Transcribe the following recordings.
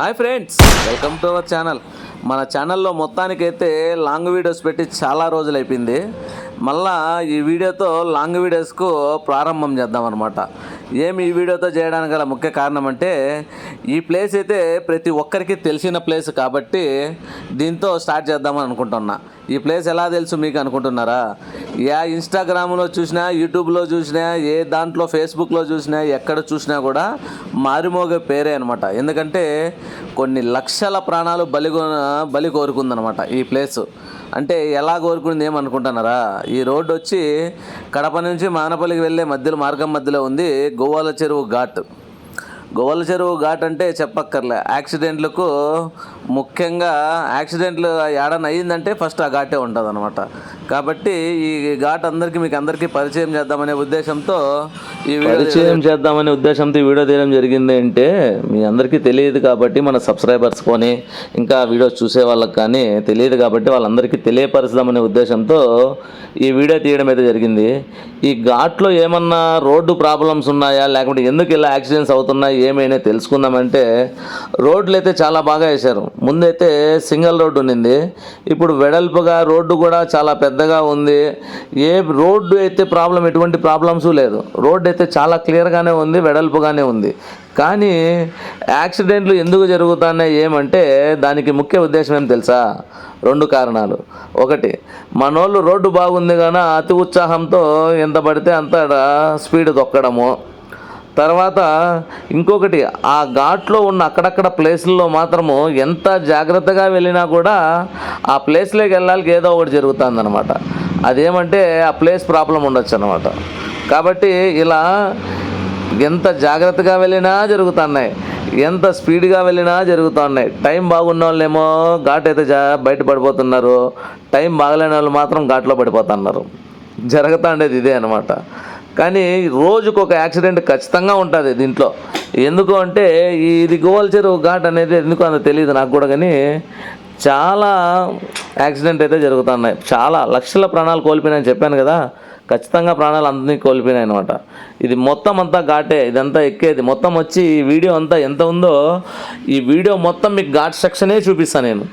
Hi friends. Welcome to our channel. మన ఛానల్లో మొత్తానికైతే లాంగ్ వీడియోస్ పెట్టి చాలా రోజులు అయిపోయింది మళ్ళా ఈ వీడియోతో లాంగ్ వీడియోస్కు ప్రారంభం చేద్దాం అనమాట ఏమి ఈ వీడియోతో చేయడానికి గల ముఖ్య కారణం అంటే ఈ ప్లేస్ అయితే ప్రతి ఒక్కరికి తెలిసిన ప్లేస్ కాబట్టి దీంతో స్టార్ట్ చేద్దామని అనుకుంటున్నా. ఈ ప్లేస్ ఎలా తెలుసు మీకు అనుకుంటున్నారా? యా ఇన్స్టాగ్రామ్లో చూసినా యూట్యూబ్లో చూసినా ఏ దాంట్లో ఫేస్బుక్లో చూసినా ఎక్కడ చూసినా కూడా మారుమోగే పేరే అనమాట ఎందుకంటే కొన్ని లక్షల ప్రాణాలు బలి బలి కోరుకుందనమాట ఈ ప్లేస్ అంటే ఎలా కోరుకుంది ఏమనుకుంటున్నారా ఈ రోడ్డు వచ్చి కడప నుంచి మానపల్లికి వెళ్ళే మధ్యలో మార్గం మధ్యలో ఉంది గోవాల చెరువు ఘాట్. గోవాల చెరువు ఘాట్ అంటే చెప్పక్కర్లే. యాక్సిడెంట్లకు ముఖ్యంగా యాక్సిడెంట్లు ఏడన అయ్యిందంటే ఫస్ట్ ఆ ఘాటే ఉంటుంది అనమాట కాబట్టి ఈ ఘాట్ అందరికీ మీకు అందరికీ పరిచయం చేద్దామనే ఉద్దేశంతో ఈ పరిచయం చేద్దామనే ఉద్దేశంతో ఈ వీడియో తీయడం జరిగింది అంటే మీ అందరికీ తెలియదు కాబట్టి మన సబ్స్క్రైబర్స్ కొని ఇంకా వీడియోస్ చూసే వాళ్ళకి కానీ తెలియదు కాబట్టి వాళ్ళందరికీ తెలియపరచుదామనే ఉద్దేశంతో ఈ వీడియో తీయడం అయితే జరిగింది. ఈ ఘాట్లో ఏమన్నా రోడ్డు ప్రాబ్లమ్స్ ఉన్నాయా? లేకుంటే ఎందుకు ఇలా యాక్సిడెంట్స్ అవుతున్నాయి? ఏమైనా తెలుసుకుందామంటే రోడ్లు అయితే చాలా బాగా వేశారు. ముందైతే సింగిల్ రోడ్డు ఉన్నింది. ఇప్పుడు వెడల్పుగా రోడ్డు కూడా చాలా పెద్దగా ఉంది. ఏ రోడ్డు అయితే ప్రాబ్లం ఎటువంటి ప్రాబ్లమ్స్ లేదు. రోడ్డు అయితే చాలా క్లియర్గానే ఉంది వెడల్పుగానే ఉంది. కానీ యాక్సిడెంట్లు ఎందుకు జరుగుతున్నాయి ఏమంటే దానికి ముఖ్య ఉద్దేశం ఏం తెలుసా? రెండు కారణాలు. ఒకటి మనోళ్ళు రోడ్డు బాగుంది కానీ అతి ఉత్సాహంతో ఎంత పడితే అంత స్పీడ్ తొక్కడము. తర్వాత ఇంకొకటి ఆ ఘాట్లో ఉన్న అక్కడక్కడ ప్లేసుల్లో మాత్రము ఎంత జాగ్రత్తగా వెళ్ళినా కూడా ఆ ప్లేస్లోకి వెళ్ళాలికి ఏదో ఒకటి జరుగుతుందన్నమాట. అదేమంటే ఆ ప్లేస్ ప్రాబ్లం ఉండొచ్చు అనమాట కాబట్టి ఇలా ఎంత జాగ్రత్తగా వెళ్ళినా జరుగుతున్నాయి ఎంత స్పీడ్గా వెళ్ళినా జరుగుతున్నాయి. టైం బాగున్న వాళ్ళేమో ఘాట్ అయితే జా బయట పడిపోతున్నారు. టైం బాగలేని వాళ్ళు మాత్రం ఘాట్లో పడిపోతున్నారు. జరుగుతుండేది ఇదే అనమాట కానీ రోజుకు ఒక యాక్సిడెంట్ ఖచ్చితంగా ఉంటుంది దీంట్లో. ఎందుకు అంటే ఇది గోవల్ ఘాట్ అనేది ఎందుకు అంత తెలియదు నాకు కూడా కానీ చాలా యాక్సిడెంట్ అయితే జరుగుతున్నాయి. చాలా లక్షల ప్రాణాలు కోల్పోయినాయని చెప్పాను కదా. ఖచ్చితంగా ప్రాణాలు అందరినీ కోల్పోయినాయి అనమాట ఇది మొత్తం అంతా ఘాటే ఇదంతా ఎక్కేది. మొత్తం వచ్చి ఈ వీడియో అంతా ఎంత ఉందో ఈ వీడియో మొత్తం మీకు ఘాట్ సెక్షనే చూపిస్తాను నేను.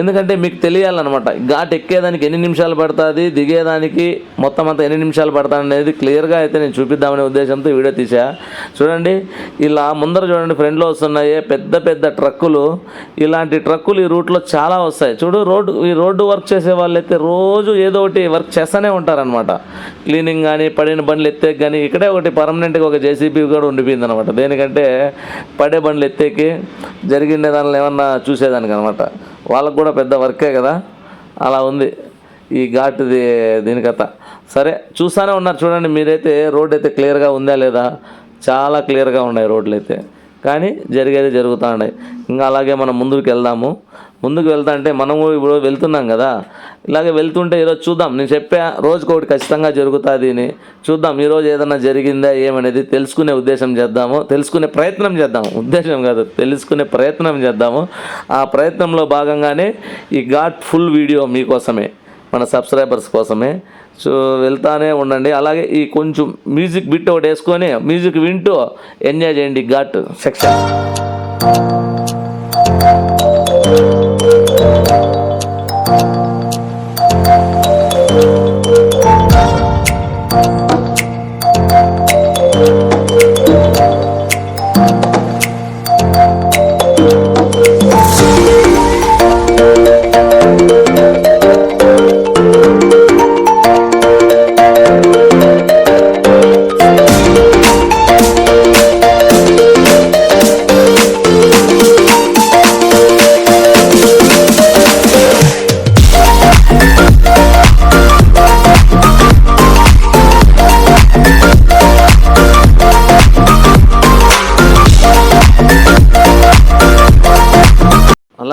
ఎందుకంటే మీకు తెలియాలన్నమాట. ఘాట్ ఎక్కేదానికి ఎన్ని నిమిషాలు పడుతుంది దిగేదానికి మొత్తం అంతా ఎన్ని నిమిషాలు పడుతుంది అనేది క్లియర్గా అయితే నేను చూపిద్దామనే ఉద్దేశంతో వీడియో తీసా. చూడండి ఇలా ముందర చూడండి ఫ్రంట్లో వస్తున్నాయి పెద్ద పెద్ద ట్రక్కులు. ఇలాంటి ట్రక్కులు ఈ రూట్లో చాలా వస్తాయి. చూడు రోడ్డు ఈ రోడ్డు వర్క్ చేసే వాళ్ళైతే రోజు ఏదో ఒకటి వర్క్ చేస్తూనే ఉంటారనమాట క్లీనింగ్ కానీ పడిన బండ్లు ఎత్తేకి కానీ ఇక్కడే ఒకటి పర్మనెంట్గా ఒక జేసీబీ కూడా ఉండిపోయింది అనమాట దేనికంటే పడే బండ్లు ఎత్తేకి జరిగిన దానిలో ఏమన్నా చూసేదానికి అనమాట వాళ్ళకు కూడా పెద్ద వర్కే కదా. అలా ఉంది ఈ ఘాటుది దీని కథ. సరే చూస్తూనే ఉన్నారు చూడండి మీరైతే రోడ్ అయితే క్లియర్గా ఉందా లేదా? చాలా క్లియర్గా ఉన్నాయి రోడ్లు అయితే కానీ జరిగేది జరుగుతూ ఉన్నాయి. ఇంకా అలాగే మనం ముందుకు వెళ్దాము. ముందుకు వెళ్తా అంటే మనము ఇప్పుడు వెళ్తున్నాం కదా. ఇలాగే వెళ్తుంటే ఈరోజు చూద్దాం. నేను చెప్పా రోజుకి ఒకటి ఖచ్చితంగా జరుగుతుంది అని. చూద్దాం ఈరోజు ఏదైనా జరిగిందా ఏమనేది తెలుసుకునే ఉద్దేశం చేద్దాము. తెలుసుకునే ప్రయత్నం చేద్దాము. ఉద్దేశం కాదు తెలుసుకునే ప్రయత్నం చేద్దాము. ఆ ప్రయత్నంలో భాగంగానే ఈ ఘాట్ ఫుల్ వీడియో మీకోసమే మన సబ్స్క్రైబర్స్ కోసమే. సో వెళ్తానే ఉండండి. అలాగే ఈ కొంచెం మ్యూజిక్ బిట్ ఒకటి వేసుకొని మ్యూజిక్ వింటూ ఎంజాయ్ చేయండి ఘాట్ సెక్షన్. Música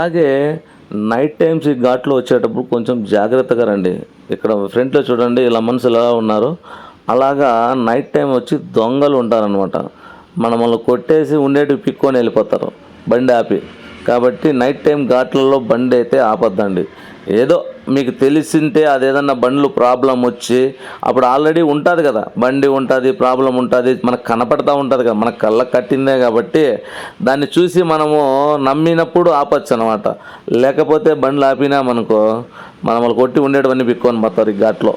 అలాగే నైట్ టైమ్స్ ఈ ఘాట్లో వచ్చేటప్పుడు కొంచెం జాగ్రత్తగా రండి. ఇక్కడ ఫ్రంట్లో చూడండి ఇలా మనుషులు ఎలా ఉన్నారు? అలాగా నైట్ టైం వచ్చి దొంగలు ఉంటారనమాట మనల్ని కొట్టేసి ఉండేటివి పిక్కొని వెళ్ళిపోతారు. బండి ఆపి. కాబట్టి నైట్ టైం ఘాట్లలో బండి అయితే ఆపద్దండి. ఏదో మీకు తెలిసింటే అదేదన్నా బండ్లు ప్రాబ్లం వచ్చి అప్పుడు ఆల్రెడీ ఉంటుంది కదా. బండి ఉంటుంది ప్రాబ్లం ఉంటుంది మనకు కనపడతా ఉంటుంది కదా. మన కళ్ళకు కట్టిందే కాబట్టి దాన్ని చూసి మనము నమ్మినప్పుడు ఆపచ్చు అనమాట లేకపోతే బండ్లు ఆపినామనుకో మనం కొట్టి ఉండేటివన్నీ పిక్కొని పోతారు ఈ ఘాట్లో.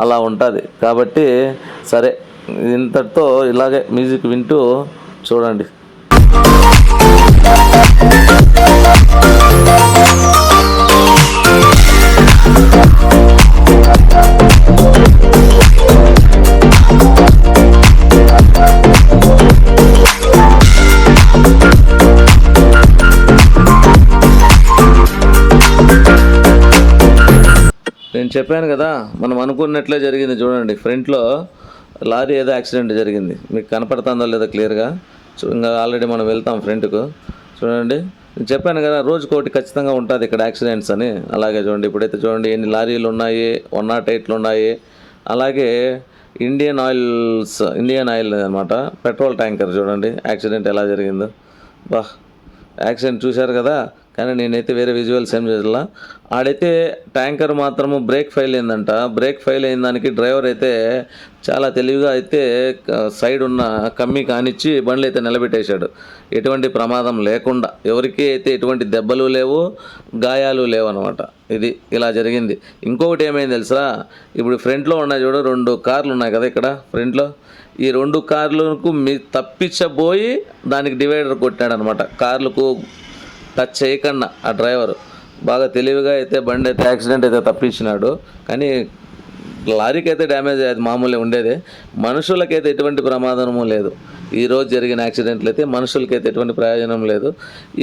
అలా ఉంటుంది. కాబట్టి సరే ఇంతటితో ఇలాగే మ్యూజిక్ వింటూ చూడండి. నేను చెప్పాను కదా మనం అనుకున్నట్లే జరిగింది చూడండి. ఫ్రంట్లో లారీ ఏదో యాక్సిడెంట్ జరిగింది. మీకు కనపడుతుందో లేదో క్లియర్గా? ఇంకా ఆల్రెడీ మనం వెళ్తాం ఫ్రంట్కు. చూడండి. నేను చెప్పాను కదా రోజు కోటి ఖచ్చితంగా ఉంటుంది ఇక్కడ యాక్సిడెంట్స్ అని. అలాగే చూడండి ఇప్పుడైతే చూడండి ఎన్ని లారీలు ఉన్నాయి వన్ నాట్ ఎయిట్లు ఉన్నాయి. అలాగే ఇండియన్ ఆయిల్స్ ఇండియన్ ఆయిల్ అనమాట పెట్రోల్ ట్యాంకర్ చూడండి యాక్సిడెంట్ ఎలా జరిగిందో. బా యాక్సిడెంట్ చూశారు కదా. కానీ నేనైతే వేరే విజువల్స్ ఏం చేయాల ఆడైతే ట్యాంకర్ మాత్రము బ్రేక్ ఫెయిల్ అయిందంట. బ్రేక్ ఫెయిల్ అయిన దానికి డ్రైవర్ అయితే చాలా తెలివిగా అయితే సైడ్ ఉన్న కమ్మి కానిచ్చి బండ్లు అయితే నిలబెట్టేశాడు. ఎటువంటి ప్రమాదం లేకుండా. ఎవరికీ అయితే ఎటువంటి దెబ్బలు లేవు గాయాలు లేవు అనమాట ఇది ఇలా జరిగింది. ఇంకొకటి ఏమైంది తెలుసా? ఇప్పుడు ఫ్రంట్లో ఉన్నాయి చూడు రెండు కార్లు ఉన్నాయి కదా ఇక్కడ ఫ్రంట్లో ఈ రెండు కార్లకు మీ తప్పించబోయి దానికి డివైడర్ కొట్టాడనమాట కార్లకు టచ్ చేయకుండా ఆ డ్రైవర్. బాగా తెలివిగా అయితే బండి అయితే యాక్సిడెంట్ అయితే తప్పించినాడు. కానీ లారీకి అయితే డ్యామేజ్ అయ్యేది మామూలే ఉండేది. మనుషులకైతే ఎటువంటి ప్రమాదము లేదు. ఈ రోజు జరిగిన యాక్సిడెంట్లు అయితే మనుషులకైతే ఎటువంటి ప్రయోజనం లేదు.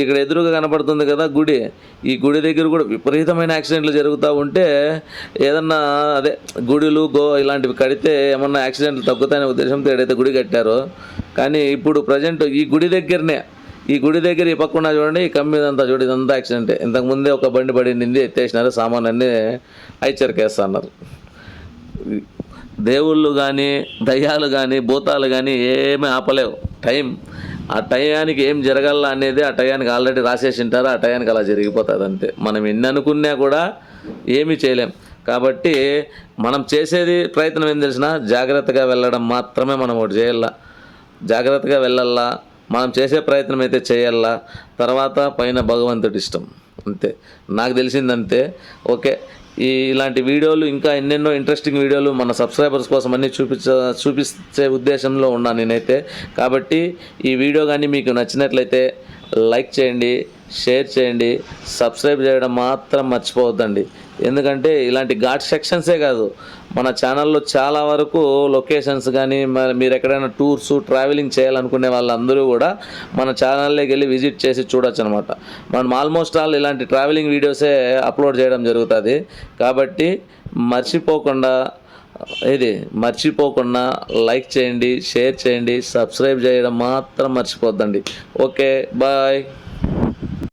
ఇక్కడ ఎదురుగా కనపడుతుంది కదా గుడి. ఈ గుడి దగ్గర కూడా విపరీతమైన యాక్సిడెంట్లు జరుగుతూ ఉంటే ఏదన్నా అదే గుడులు గో ఇలాంటివి కడితే ఏమన్నా యాక్సిడెంట్లు తగ్గుతాయనే ఉద్దేశంతో ఏడైతే గుడి కట్టారో. కానీ ఇప్పుడు ప్రజెంట్ ఈ గుడి దగ్గరనే ఈ గుడి దగ్గర ఈ పక్కన చూడండి ఈ కమ్మి ఇదంతా చూడు ఇదంతా యాక్సిడెంటే. ఇంతకు ముందే ఒక బండి పడింది ఎత్తేసినారు సామాన్ అన్నీ ఐచర్కేస్తున్నారు దేవుళ్ళు కానీ దయ్యాలు కానీ భూతాలు కానీ ఏమీ ఆపలేవు. టైం ఆ టయానికి ఏం జరగాల అనేది ఆ టయానికి ఆల్రెడీ రాసేసి ఉంటారు ఆ టయానికి అలా జరిగిపోతుంది అంతే. మనం ఎన్ని అనుకున్నా కూడా ఏమీ చేయలేం. కాబట్టి మనం చేసేది ప్రయత్నం ఏం తెలిసినా జాగ్రత్తగా వెళ్ళడం మాత్రమే మనం ఒకటి చేయాల. జాగ్రత్తగా వెళ్ళాలా మనం చేసే ప్రయత్నం అయితే చేయాలా? తర్వాత పైన భగవంతుడి ఇష్టం. అంతే. నాకు తెలిసిందంతే. ఓకే. ఈ ఇలాంటి వీడియోలు ఇంకా ఎన్నెన్నో ఇంట్రెస్టింగ్ వీడియోలు మన సబ్స్క్రైబర్స్ కోసం అన్నీ చూపించ చూపించే ఉద్దేశంలో ఉన్నాను నేనైతే. కాబట్టి ఈ వీడియో కానీ మీకు నచ్చినట్లయితే లైక్ చేయండి షేర్ చేయండి సబ్స్క్రైబ్ చేయడం మాత్రం మర్చిపోవద్దండి. ఎందుకంటే ఇలాంటి ఘాట్ సెక్షన్సే కాదు. మన ఛానల్లో చాలా వరకు లొకేషన్స్ కానీ మరి మీరు ఎక్కడైనా టూర్స్ ట్రావెలింగ్ చేయాలనుకునే వాళ్ళందరూ కూడా మన ఛానల్లోకి వెళ్ళి విజిట్ చేసి చూడొచ్చు అనమాట మనం ఆల్మోస్ట్ ఆల్ ఇలాంటి ట్రావెలింగ్ వీడియోసే అప్లోడ్ చేయడం జరుగుతుంది. కాబట్టి మర్చిపోకుండా ఇది మర్చిపోకుండా లైక్ చేయండి షేర్ చేయండి సబ్స్క్రైబ్ చేయడం మాత్రం మర్చిపోద్దండి. Okay bye